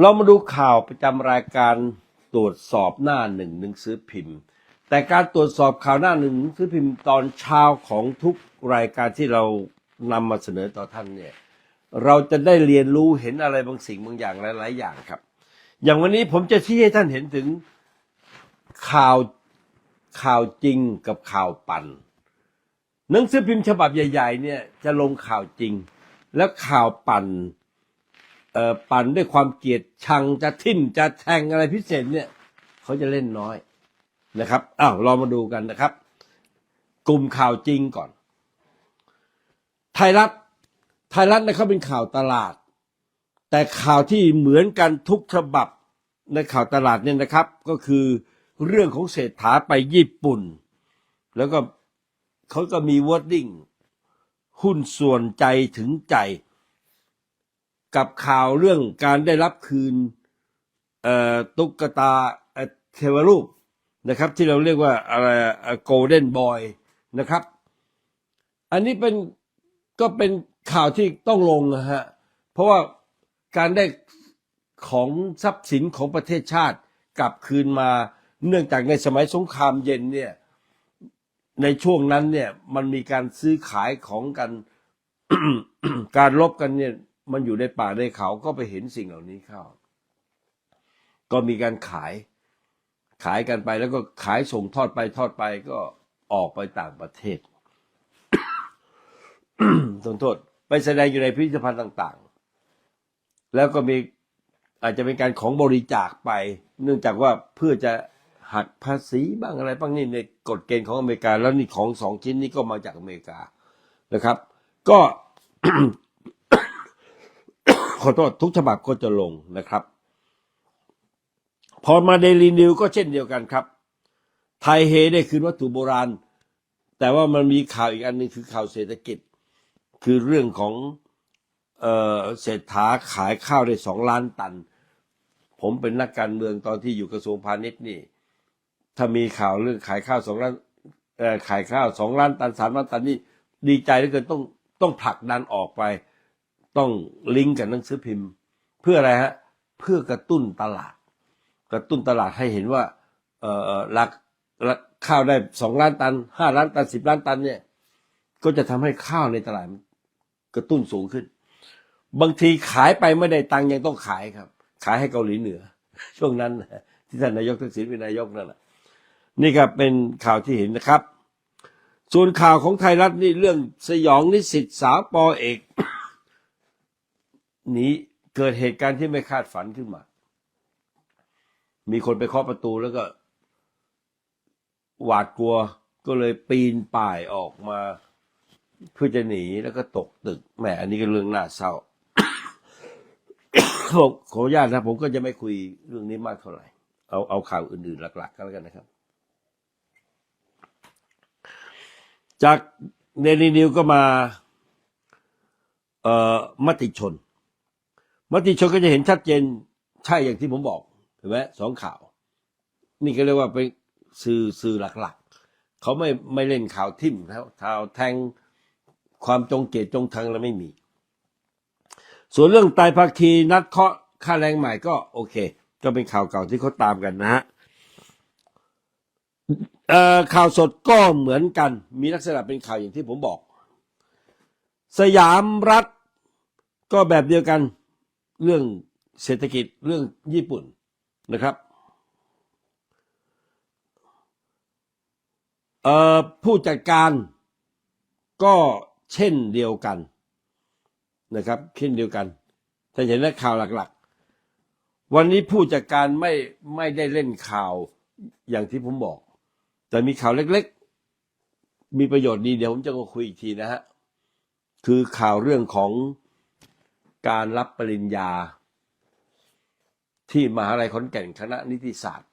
เรามาดูข่าวประจำรายการตรวจสอบหน้าหนึ่งหนังสือพิมพ์ แต่การตรวจสอบข่าวหน้าหนึ่งหนังสือพิมพ์ตอนเช้าของทุกรายการที่เรานำมาเสนอต่อท่านเนี่ยเราจะได้เรียนรู้เห็นอะไรบางสิ่งบางอย่างหลาย ๆ อย่างครับ อย่างวันนี้ผมจะชี้ให้ท่านเห็นถึงข่าวข่าวจริงกับข่าวปั่นหนังสือพิมพ์ฉบับใหญ่ ๆ เนี่ยจะลงข่าวจริง แล้วข่าวปั่น ปั่นด้วยความเกลียดชังจะทิ่มจะแทงอะไรพิเศษเนี่ยเขาจะเล่นน้อยนะครับอ้าวเรามาดูกันนะครับ กลุ่มข่าวจริงก่อน ไทยรัฐไทยรัฐนะครับเป็นข่าวตลาด แต่ข่าวที่เหมือนกันทุกฉบับในข่าวตลาดเนี่ยนะครับ ก็คือเรื่องของเศรษฐาไปญี่ปุ่น แล้วก็เขาก็มีวอร์ดดิ้งหุ้นส่วนใจถึงใจ กับข่าวเรื่องการได้รับคืนตุ๊กตาเอ่อเทวรูปนะครับ ที่เราเรียกว่าอะไรโกลเด้นบอยนะครับ อันนี้เป็นก็เป็นข่าวที่ต้องลงนะฮะเพราะว่าการได้ของทรัพย์สินของประเทศชาติกลับคืนมา เนื่องจากในสมัยสงครามเย็นเนี่ยในช่วงนั้นเนี่ยมันมีการซื้อขายของกันการลบกันเนี่ย มันอยู่ในป่าในเขาก็ไปเห็นสิ่งเหล่านี้เข้า ก็มีการขาย ขายกันไปแล้วก็ขายส่งทอดไปทอดไปก็ออกไปต่างประเทศขอโทษ ไปแสดงอยู่ในพิพิธภัณฑ์ต่าง ๆ แล้วก็มีอาจจะเป็นการของบริจาคไป เนื่องจากว่าเพื่อจะหักภาษีบ้างอะไรบ้างนี่ในกฎเกณฑ์ของอเมริกา แล้วนี่ของสองชิ้นนี้ก็มาจากอเมริกานะครับ ก็ ขอโทษทุกฉบับก็จะลงนะครับ พอมาเดลีนิวก็เช่นเดียวกันครับ ไทยเฮได้คืนวัตถุโบราณ แต่ว่ามันมีข่าวอีกอันหนึงคือข่าวเศรษฐกิจ คือเรื่องของเออเศรษฐาขายข้าวได้สองล้านตัน ผมเป็นนักการเมืองตอนที่อยู่กระทรวงพาณิชย์นี่ ถ้ามีข่าวเรื่องขายข้าวสองล้านขายข้าวสองล้านตันสามล้านตันนี่ดีใจเหลือเกินต้องต้องผลักดันออกไป ต้องลิงก์กับหนังสือพิมพ์ เพื่ออะไรฮะเพื่อกระตุ้นตลาด กระตุ้นตลาดให้เห็นว่าเอ่อรักรักข้าวได้สองล้านตันห้าล้านตันสิบล้านตันเนี่ย ก็จะทำให้ข้าวในตลาดกระตุ้นสูงขึ้น บางทีขายไปไม่ได้ตังค์ยังต้องขายครับ ขายให้เกาหลีเหนือ ช่วงนั้นที่ท่านนายกทักษิณเป็นนายกนั่นแหละนี่ครับเป็นข่าวที่เห็นนะครับ ส่วนข่าวของไทยรัฐนี่เรื่องสยองนิสิตสาวปอเอก นีเกิดเหตุการณ์ที่ไม่คาดฝันขึ้นมา มีคนไปเคาะประตูแล้วก็ หวาดกลัวก็เลยปีนป่ายออกมา เพื่อจะหนีแล้วก็ตกตึกแหมอันนี้ก็เรื่องน่าเศร้าขอขออนุญาตนะผมก็จะไม่คุยเรื่องนี้มากเท่าไหร่ เอาเอาข่าวอื่นๆ หลักๆก็แล้วกันนะครับ จากเดลีนิวก็มา เอ่อมติชน มติชนก็จะเห็นชัดเจนใช่อย่างที่ผมบอกเห็นไหมสองข่าว นี่ก็เรียกว่าเป็นสื่อสื่อหลักๆ เขาไม่ไม่เล่นข่าวทิ่มแล้วข่าวแทงความจงเกลียดจงทังแล้วไม่มี ส่วนเรื่องไตรภาคีนัดเคาะค่าแรงใหม่ก็โอเค ก็เป็นข่าวเก่าที่เขาตามกันนะฮะข่าวสดก็เหมือนกัน มีลักษณะเป็นข่าวอย่างที่ผมบอก สยามรัฐก็แบบเดียวกัน เรื่องเศรษฐกิจเรื่องญี่ปุ่นนะครับผู้จัดการก็เช่นเดียวกันนะครับ เช่นเดียวกันถ้าเห็นในข่าวหลักๆ วันนี้ผู้จัดการไม่ไม่ได้เล่นข่าวอย่างที่ผมบอก แต่มีข่าวเล็กๆ มีประโยชน์ดีเดี๋ยวผมจะมาคุยอีกทีนะฮะ คือข่าวเรื่องของ การรับปริญญา ที่มหาลัยขอนแก่นคณะนิติศาสตร์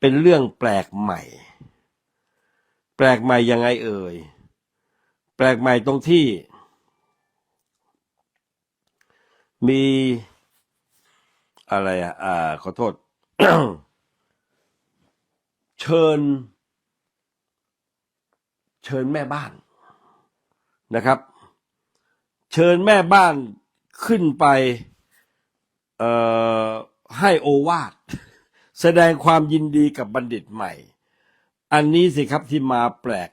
เป็นเรื่องแปลกใหม่ แปลกใหม่ยังไงเอ่ย แปลกใหม่ตรงที่ มีอะไรอะอ่าขอโทษ เชิญ เชิญแม่บ้านนะครับ เชิญแม่บ้าน ขึ้นไปเอ่อให้โอวาทแสดงความยินดีกับบัณฑิตใหม่ อันนี้สิครับที่มาแปลก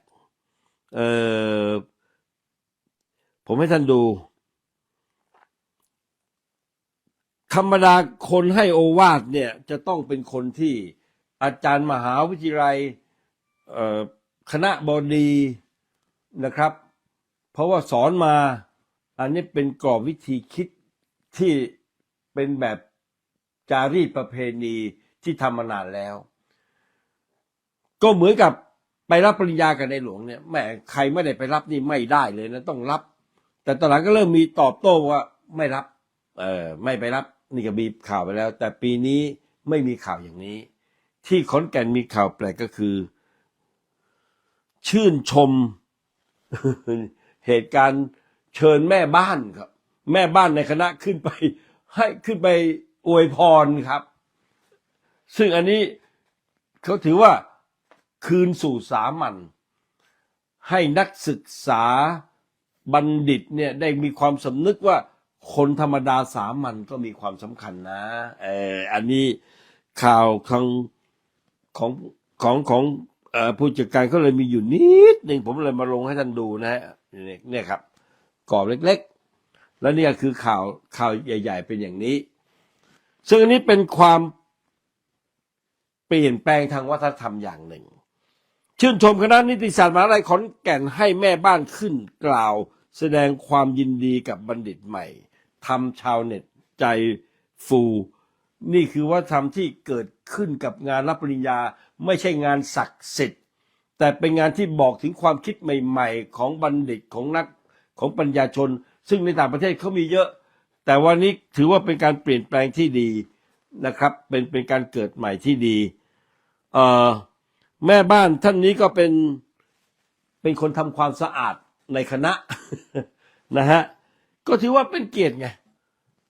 เออผมให้ท่านดู ธรรมดาคนให้โอวาทเนี่ย จะต้องเป็นคนที่อาจารย์มหาวิทยาลัยคณะบดีนะครับ เพราะว่าสอนมา อันนี้เป็นกรอบวิธีคิดที่เป็นแบบจารีตประเพณีที่ทำมานานแล้ว ก็เหมือนกับไปรับปริญญากันในหลวงเนี่ยแหมใครไม่ได้ไปรับนี่ไม่ได้เลยนะต้องรับ แต่ตอนหลังก็เริ่มมีตอบโต้ว่าไม่รับ เออไม่ไปรับนี่ก็มีข่าวไปแล้ว แต่ปีนี้ไม่มีข่าวอย่างนี้ ที่ขอนแก่นมีข่าวแปลกก็คือ ชื่นชมเหตุการณ์ เชิญแม่บ้านครับ แม่บ้านในคณะขึ้นไป ให้ขึ้นไปอวยพรครับ ซึ่งอันนี้เขาถือว่าคืนสู่สามัญให้นักศึกษาบัณฑิตเนี่ยได้มีความสำนึกว่าคนธรรมดาสามัญก็มีความสำคัญนะ เอออันนี้ข่าวของของของของผู้จัดการเขาเลยมีอยู่นิดหนึ่งผมเลยมาลงให้ท่านดูนะฮะนี่ยเนี่ยครับ กรอบเล็กๆ แล้วเนี่ยคือข่าวข่าวใหญ่ ๆ เป็นอย่างนี้ ซึ่งอันนี้เป็นความเปลี่ยนแปลงทางวัฒนธรรมอย่างหนึ่ง ชื่นชมคณะนิติศาสตร์มหาวิทยาลัยขอนแก่นให้แม่บ้านขึ้นกล่าว แสดงความยินดีกับบัณฑิตใหม่ทำชาวเน็ตใจฟู นี่คือวัฒนธรรมที่เกิดขึ้นกับงานรับปริญญาไม่ใช่งานศักดิ์สิทธิ์แต่เป็นงานที่บอกถึงความคิดใหม่ ๆ ของบัณฑิตของนัก ของปัญญาชน ซึ่งในต่างประเทศเขามีเยอะ แต่วันนี้ถือว่าเป็นการเปลี่ยนแปลงที่ดีนะครับ เป็นเป็นการเกิดใหม่ที่ดีเอ่อแม่บ้านท่านนี้ก็เป็นเป็นคนทำความสะอาดในคณะนะฮะก็ถือว่าเป็นเกียรติไง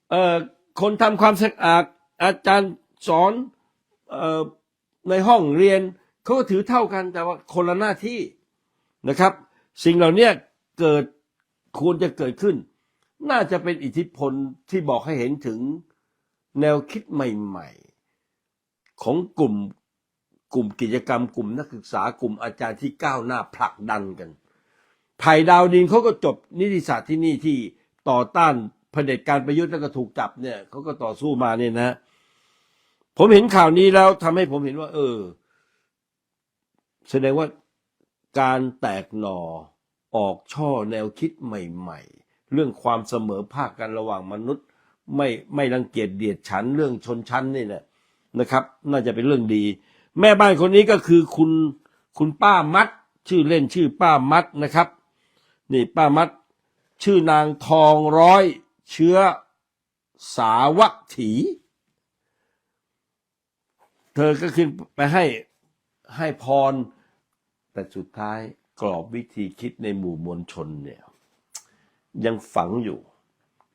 เอ่อคนทำความสะอาดอาจารย์สอนเอ่อในห้องเรียนเขาก็ถือเท่ากันแต่ว่าคนละหน้าที่นะครับ สิ่งเหล่านี้เกิด ควรจะเกิดขึ้น น่าจะเป็นอิทธิพลที่บอกให้เห็นถึงแนวคิดใหม่ ๆ ของกลุ่มกลุ่มกิจกรรม กลุ่มนักศึกษากลุ่มอาจารย์ที่ก้าวหน้าผลักดันกันไผ่ดาวดินเขาก็จบนิติศาสตร์ที่นี่ที่ต่อต้านเผด็จการประยุทธ์แล้วก็ถูกจับเนี่ยเขาก็ต่อสู้มาเนี่ยนะ ผมเห็นข่าวนี้แล้วทำให้ผมเห็นว่า เออ แสดงว่าการแตกหน่อ ออกช่อแนวคิดใหม่ ๆ เรื่องความเสมอภาคกันระหว่างมนุษย์ ไม่ไม่รังเกียจเดียดฉันเรื่องชนชั้นนี่แหละนะครับ น่าจะเป็นเรื่องดี แม่บ้านคนนี้ก็คือคุณคุณป้ามัด ชื่อเล่นชื่อป้ามัดนะครับ นี่ป้ามัด ชื่อนางทองร้อยเชื้อสาวัถี เธอก็ขึ้นไปให้ให้พรแต่สุดท้าย กรอบวิธีคิดในหมู่มวลชนเนี่ย ยังฝังอยู่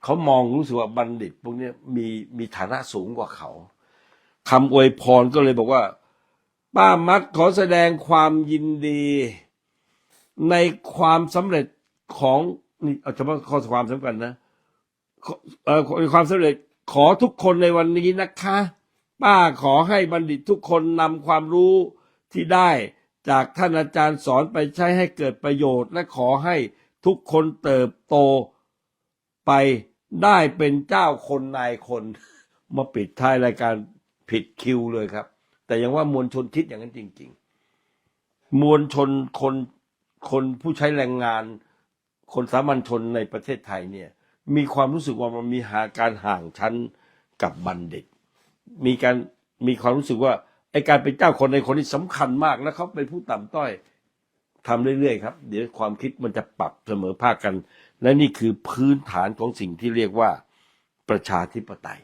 เขามองรู้สึกว่าบัณฑิตพวกนี้มีมีฐานะสูงกว่าเขาคำอวยพรก็เลยบอกว่า ป้ามัดขอแสดงความยินดี ในความสำเร็จของนี่เอาเฉพาะข้อความสำคัญนะขอเอ่อความสำเร็จขอทุกคนในวันนี้นะคะ ป้าขอให้บัณฑิตทุกคนนำความรู้ที่ได้ จากท่านอาจารย์สอนไปใช้ให้เกิดประโยชน์และขอให้ทุกคนเติบโตไปได้เป็นเจ้าคนนายคน มาปิดท้ายรายการผิดคิวเลยครับ แต่ยังว่ามวลชนคิดอย่างนั้นจริง ๆ มวลชนคนคนผู้ใช้แรงงาน คนสามัญชนในประเทศไทยเนี่ย มีความรู้สึกว่ามันมีหาการห่างชั้นกับบัณฑิต มีการมีความรู้สึกว่า ไอการเป็นเจ้าคนในคนที่สำคัญมากแล้วเขาเป็นผู้ต่ำต้อยทำเรื่อยๆครับ เดี๋ยวความคิดมันจะปรับเสมอภาคกัน และนี่คือพื้นฐานของสิ่งที่เรียกว่าประชาธิปไตย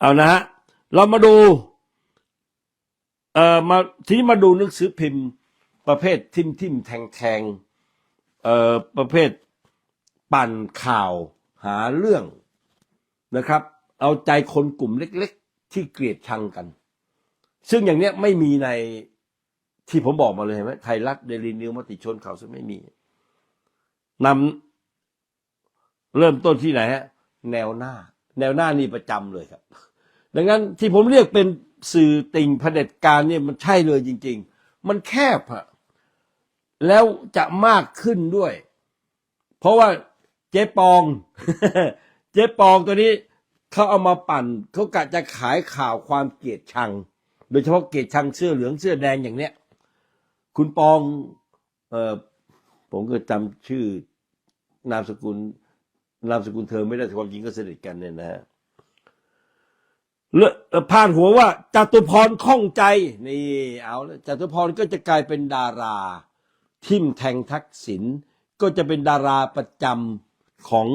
เอานะฮะเรามาดูเอ่อมาทีนี้มาดูหนังสือพิมพ์ ประเภททิมทิมแทงแทงเอ่อประเภทปั่นข่าวหาเรื่องนะครับ เอาใจคนกลุ่มเล็ก ที่เกลียดชังกัน ซึ่งอย่างเนี้ยไม่มีในที่ผมบอกมาเลยเห็นไหมไทยรัฐเดลินิวมติชนเขาซึ่งไม่มีนำเริ่มต้นที่ไหนฮะ แนวหน้า แนวหน้านี่ประจำเลยครับ ดังนั้นที่ผมเรียกเป็นสื่อติ่งเผด็จการเนี่ยมันใช่เลยจริง ๆ มันแคบอะแล้วจะมากขึ้นด้วย เพราะว่าเจ๊ปอง เจ๊ปองตัวนี้ เขาเอามาปั่นเขากะจะขายข่าวความเกลียดชัง โดยเฉพาะเกลียดชังเสื้อเหลืองเสื้อแดงอย่างเนี้ย คุณปองเออผมก็จำชื่อนามสกุลนามสกุลเธอไม่ได้แต่ความจริงก็สนิทกันเนี่ยนะฮะเลอะพาดหัวว่าจตุพรข้องใจนี่เอาแล้วจตุพรก็จะกลายเป็นดารา ทิมแทงทักษิณก็จะเป็นดาราประจำของ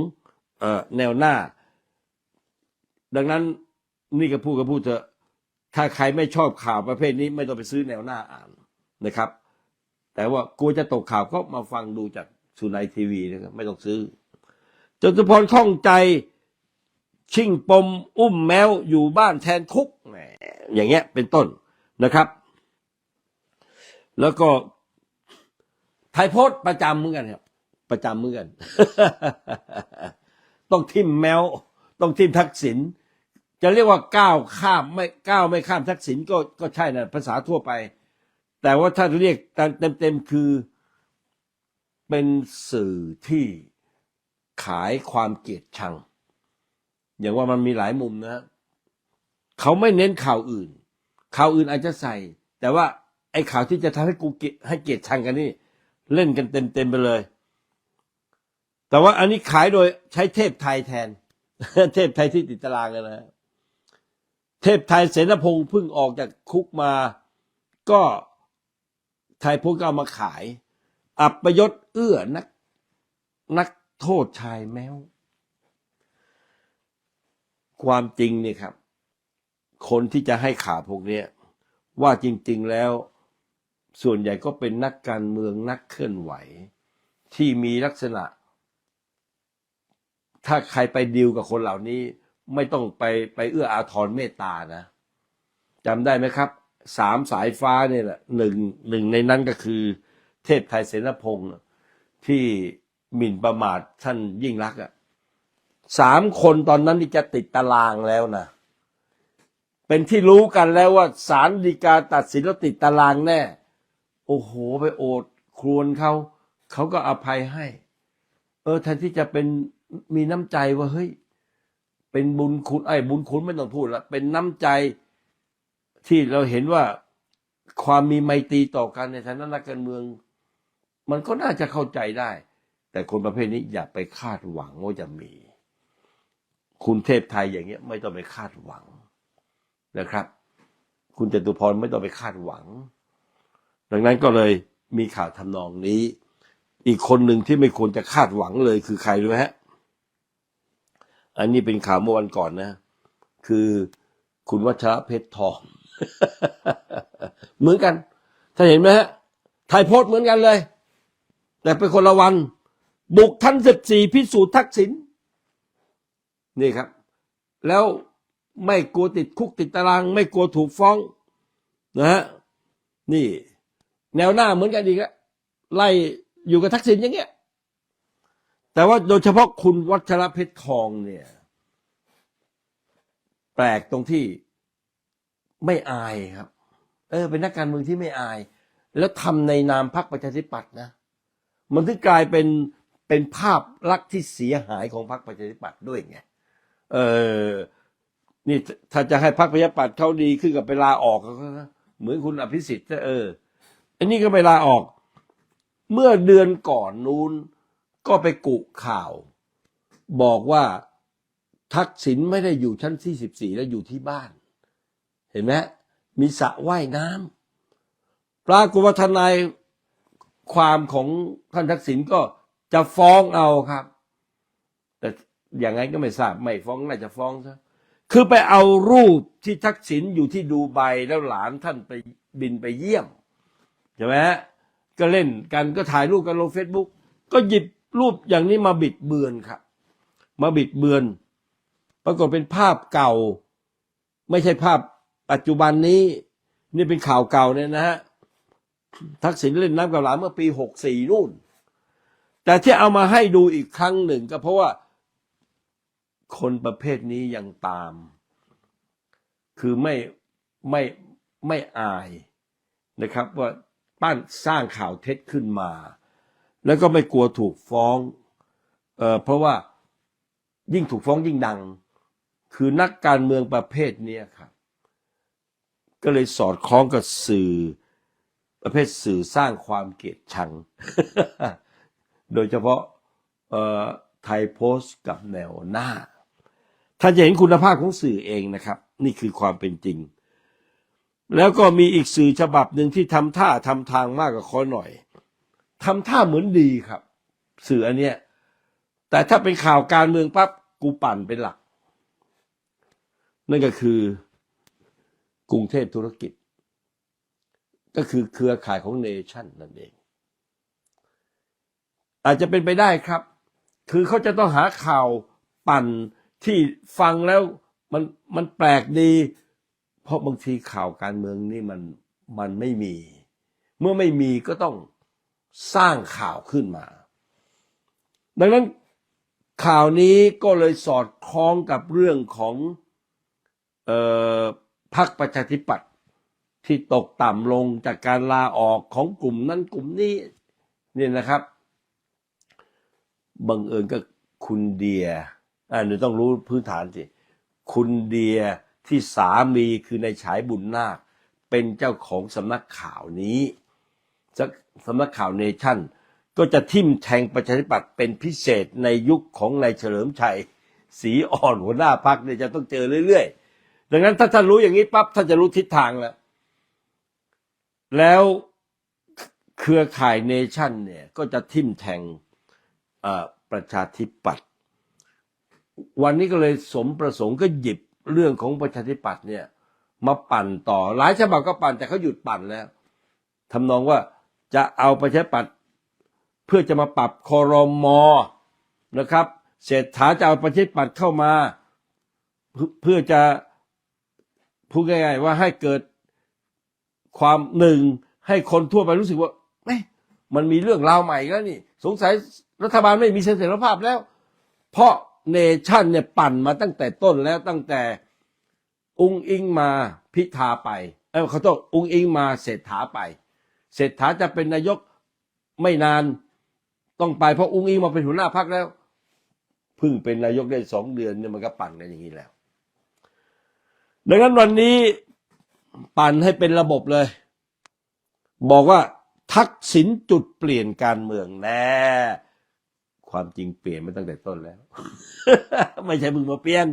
เออแนวหน้า ดังนั้นนี่ก็พูดก็พูดเถอะถ้าใครไม่ชอบข่าวประเภทนี้ไม่ต้องไปซื้อแนวหน้าอ่านนะครับ แต่ว่ากลัวจะตกข่าวก็มาฟังดูจากสุนัยทีวีนะครับไม่ต้องซื้อจตุพรข้องใจชิงปมอุ้มแมวอยู่บ้านแทนคุกอย่างเงี้ยเป็นต้นนะครับ แล้วก็ไทยโพสต์ประจำเหมือนกันครับ ประจำเหมือนกัน ต้องทิมแมว ต้องทิมทักษิณ จะเรียกว่าก้าวข้ามไม่ก้าวไม่ข้ามทักษิณก็ก็ใช่นะภาษาทั่วไป แต่ว่าถ้าเรียกเต็มเต็มคือ เป็นสื่อที่ขายความเกลียดชัง อย่างว่ามันมีหลายมุมนะเขาไม่เน้นข่าวอื่น ข่าวอื่นอาจจะใส่ แต่ว่าไอ้ข่าวที่จะทำให้กูเกลียดให้เกลียดชังกันนี่ เล่นกันเต็มเต็มไปเลย แต่ว่าอันนี้ขายโดยใช้เทพไทยแทน เทพไทยที่ติดตารางกันนะ เทพไทยเสนพงศ์เพิ่งออกจากคุกมา ก็ไทยพงศ์ก็เอามาขาย อับประยศเอื้อนัก นักโทษชายแมว ความจริงเนี่ยครับ คนที่จะให้ข่าวพวกเนี้ยว่าจริง ๆแล้ว ส่วนใหญ่ก็เป็นนักการเมืองนักเคลื่อนไหว ที่มีลักษณะ ถ้าใครไปดิวกับคนเหล่านี้ ไม่ต้องไปไปเอื้ออาทรเมตตานะจำได้ไหมครับสามสายฟ้าเนี่ยแหละหนึ่งหนึ่งในนั้นก็คือ เทพไทยเสนพงศ์ที่หมิ่นประมาทท่านยิ่งรักอะสามคนตอนนั้นที่จะติดตารางแล้วนะเป็นที่รู้กันแล้วว่าศาลฎีกาตัดสินแล้วติดตารางแน่ โอ้โหไปโอดครวญเขาเขาก็อภัยให้ เออแทนที่จะเป็นมีน้ำใจว่าเฮ้ย เป็นบุญคุณไอ้บุญคุณไม่ต้องพูดละเป็นน้ำใจที่เราเห็นว่าความมีไมตรีต่อกันในฐานะนักการเมือง มันก็น่าจะเข้าใจได้ แต่คนประเภทนี้อย่าไปคาดหวังว่าจะมี คุณเทพไทยอย่างเงี้ย ไม่ต้องไปคาดหวังนะครับ คุณจตุพรไม่ต้องไปคาดหวัง ดังนั้นก็เลยมีข่าวทำนองนี้ อีกคนหนึ่งที่ไม่ควรจะคาดหวังเลยคือใครรู้ไหมฮะ อันนี้เป็นข่าวเมื่อวันก่อนนะ คือคุณวัชระเพชรทอง เหมือนกัน ถ้าเห็นไหมฮะไทยโพสเหมือนกันเลย แต่เป็นคนละวัน บุกทั้งสิบสี่พิสูจน์ทักษิณนี่ครับ แล้วไม่กลัวติดคุกติดตาราง ไม่กลัวถูกฟ้องนะฮะนี่ แนวหน้าเหมือนกันอีกอะไล่อยู่กับทักษิณอย่างเงี้ย แต่ว่าโดยเฉพาะคุณวัชระเพชรทองเนี่ย แปลกตรงที่ไม่อายครับ เออ เป็นนักการเมืองที่ไม่อาย แล้วทำในนามพรรคประชาธิปัตย์นะ มันถึงกลายเป็นเป็นภาพลักษณ์ที่เสียหายของพรรคประชาธิปัตย์ด้วยไง เออ นี่ถ้าจะให้พรรคประชาธิปัตย์เขาดีขึ้นกับไปลาออกเขาก็เหมือนคุณอภิสิทธิ์เออ อันนี้ก็ไปลาออก เมื่อเดือนก่อนนู้น ก็ไปกุข่าว บอกว่าทักษิณไม่ได้อยู่ชั้นที่สิบสี่แล้วอยู่ที่บ้าน เห็นไหมมีสระว่ายน้ำปรากฏว่าทนายความของท่านทักษิณก็จะฟ้องเอาครับ แต่อย่างไงก็ไม่ทราบไม่ฟ้องน่าจะฟ้องซะคือไปเอารูปที่ทักษิณอยู่ที่ดูไบแล้วหลานท่านไปบินไปเยี่ยมใช่ไหมฮะก็เล่นกันก็ถ่ายรูปกันลงเฟซบุ๊กก็หยิบ รูปอย่างนี้มาบิดเบือนครับ มาบิดเบือน ปรากฏเป็นภาพเก่า ไม่ใช่ภาพปัจจุบันนี้นี่เป็นข่าวเก่าเนี่ยนะฮะทักษิณเล่นน้ำกับหลานเมื่อปีหกสี่นู่น แต่ที่เอามาให้ดูอีกครั้งหนึ่งก็เพราะว่า คนประเภทนี้ยังตาม คือไม่ไม่ไม่อายนะครับ ว่าปั้นสร้างข่าวเท็จขึ้นมา แล้วก็ไม่กลัวถูกฟ้องเอ่อเพราะว่ายิ่งถูกฟ้องยิ่งดัง คือนักการเมืองประเภทเนี้ครับก็เลยสอดคล้องกับสื่อ ประเภทสื่อสร้างความเกลียดชัง โดยเฉพาะเอ่อไทยโพสต์กับแนวหน้า ท่านจะเห็นคุณภาพของสื่อเองนะครับ นี่คือความเป็นจริง แล้วก็มีอีกสื่อฉบับหนึ่งที่ทำท่าทำทางมากกว่าคอหน่อย ทำท่าเหมือนดีครับ สื่ออันเนี้ยแต่ถ้าเป็นข่าวการเมืองปั๊บกูปั่นเป็นหลัก นั่นก็คือกรุงเทพธุรกิจ ก็คือเครือข่ายของเนชั่นนั่นเอง อาจจะเป็นไปได้ครับ คือเขาจะต้องหาข่าวปั่นที่ฟังแล้วมันมันแปลกดี เพราะบางทีข่าวการเมืองนี่มันมันไม่มี เมื่อไม่มีก็ต้อง สร้างข่าวขึ้นมา ดังนั้นข่าวนี้ก็เลยสอดคล้องกับเรื่องของออพรรคประชาธิปัตย์ที่ตกต่ำลงจากการลาออกของกลุ่มนั้นกลุ่มนี้นี่นะครับบังเอิญก็คุณเดียอ่าหนูต้องรู้พื้นฐานสิคุณเดียที่สามีคือในฉายบุญนาค เป็นเจ้าของสำนักข่าวนี้ สสำนักข่าวเนชั่น ก็จะทิ่มแทงประชาธิปัตย์เป็นพิเศษในยุคของนายเฉลิมชัยสีอ่อนหัวหน้าพักเนี่ยจะต้องเจอเรื่อยๆ ดังนั้นถ้าท่านรู้อย่างนี้ปั๊บท่านจะรู้ทิศทางแล้ว แล้วเครือข่ายเนชั่นเนี่ยก็จะทิ่มแทงประชาธิปัตย์วันนี้ก็เลยสมประสงค์ก็หยิบเรื่องของประชาธิปัตย์เนี่ย มาปั่นต่อหลายฉบับก็ปั่นแต่เขาหยุดปั่นแล้วทำนองว่า จะเอาประชาธิปัตย์เพื่อจะมาปรับคอรมอนะครับเศรษฐาจะเอาประชาธิปัตย์เข้ามา เพื่อจะพูดง่ายๆว่าให้เกิดความหนึ่งให้คนทั่วไปรู้สึกว่ามันมีเรื่องราวใหม่แล้วนี่ สงสัยรัฐบาลไม่มีเสถียรภาพแล้ว เพราะเนชั่นเนี่ยปั่นมาตั้งแต่ต้นแล้วตั้งแต่อุงอิงมาพิธาไปเออเขาต้องอุงอิงมาเศรษฐาไป เศรษฐาจะเป็นนายกไม่นานต้องไปเพราะอุ้งอิงมาเป็นหัวหน้าพักแล้วเพิ่งเป็นนายกได้สองเดือนเนี่ยมันก็ปั่นกันอย่างนี้แล้ว ดังนั้นวันนี้ปั่นให้เป็นระบบเลย บอกว่าทักษิณจุดเปลี่ยนการเมืองแน่ความจริงเปลี่ยนมาตั้งแต่ต้นแล้ว ไม่ใช่มึงมาเปลี่ยน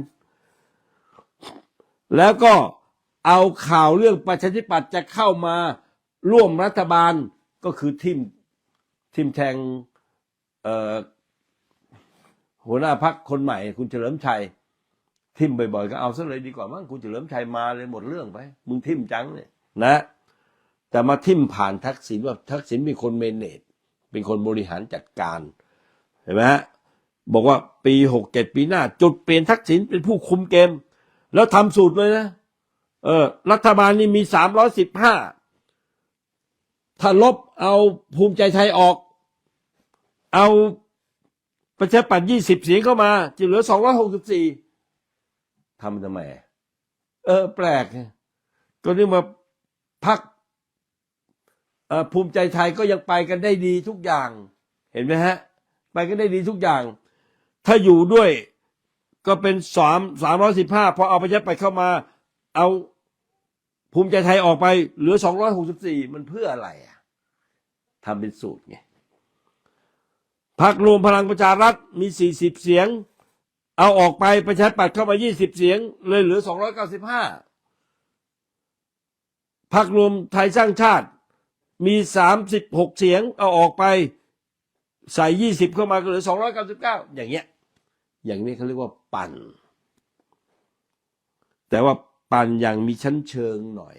แล้วก็เอาข่าวเรื่องประชาธิปัตย์จะเข้ามา ร่วมรัฐบาลก็คือทิมทิมแทงหัวหน้าพักคนใหม่ คุณเฉลิมชัย ทิมบ่อยๆก็เอาซะเลยดีกว่ามั้งคุณเฉลิมชัยมาเลยหมดเรื่องไป มึงทิมจังเนี่ยนะ แต่มาทิมผ่านทักษิณว่าทักษิณเป็นคนเมเนจเป็นคนบริหารจัดการเห็นไหมฮะบอกว่าปีหกเจ็ดปีหน้า จุดเปลี่ยนทักษิณเป็นผู้คุมเกม แล้วทำสูตรเลยนะเออรัฐบาลนี่มีสามร้อยสิบห้า ถ้าลบเอาภูมิใจไทยออก เอาประชาปัตยี่สิบเสียงเข้ามาจะเหลือสองร้อยหกสิบสี่ทำทำไมเออ แปลกไงก็นี่มาพักเอ่อภูมิใจไทยก็ยังไปกันได้ดีทุกอย่าง เห็นไหมฮะ ไปกันได้ดีทุกอย่าง ถ้าอยู่ด้วยก็เป็นสามสามร้อยสิบห้าพอเอาประชาธิปัตย์เข้ามา เอา ภูมิใจไทยออกไปเหลือสองร้อยหกสิบสี่มันเพื่ออะไรอะทำเป็นสูตรไงพักรวมพลังประชารัฐมีสี่สิบเสียง เอาออกไปประชาธิปัตย์เข้ามายี่สิบเสียง เลยเหลือสองร้อยเก้าสิบห้าพักรวมไทยสร้างชาติมีสามสิบหกเสียง เอาออกไปใส่ยี่สิบเข้ามาก็เหลือสองร้อยเก้าสิบเก้าอย่างเงี้ย อย่างนี้เขาเรียกว่าปั่น แต่ว่า ปั่นอย่างมีชั้นเชิงหน่อย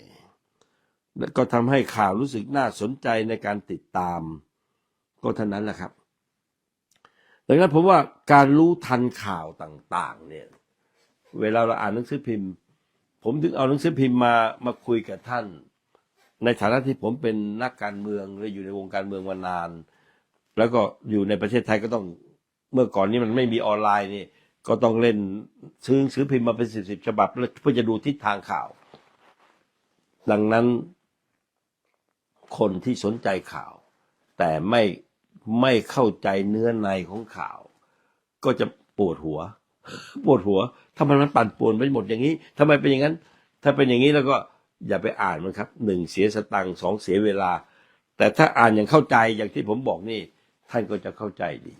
และก็ทำให้ข่าวรู้สึกน่าสนใจในการติดตาม ก็เท่านั้นแหละครับ ดังนั้นผมว่าการรู้ทันข่าวต่าง ๆ เนี่ย เวลาเราอ่านหนังสือพิมพ์ ผมถึงเอาหนังสือพิมพ์มามาคุยกับท่าน ในฐานะที่ผมเป็นนักการเมืองและอยู่ในวงการเมืองมานาน แล้วก็อยู่ในประเทศไทยก็ต้องเมื่อก่อนนี้มันไม่มีออนไลน์นี่ ก็ต้องเล่นซื้อหนังสือพิมพ์มาเป็นสิบสิบฉบับเพื่อจะดูทิศทางข่าว ดังนั้น คนที่สนใจข่าว แต่ไม่ไม่เข้าใจเนื้อในของข่าว ก็จะปวดหัว ปวดหัวทำไมมันปั่นป่วนไปหมดอย่างนี้ทำไมเป็นอย่างนั้น ถ้าเป็นอย่างนี้แล้วก็อย่าไปอ่านมันครับหนึ่งเสียสตังค์สองเสียเวลา แต่ถ้าอ่านอย่างเข้าใจอย่างที่ผมบอกนี่ ท่านก็จะเข้าใจดี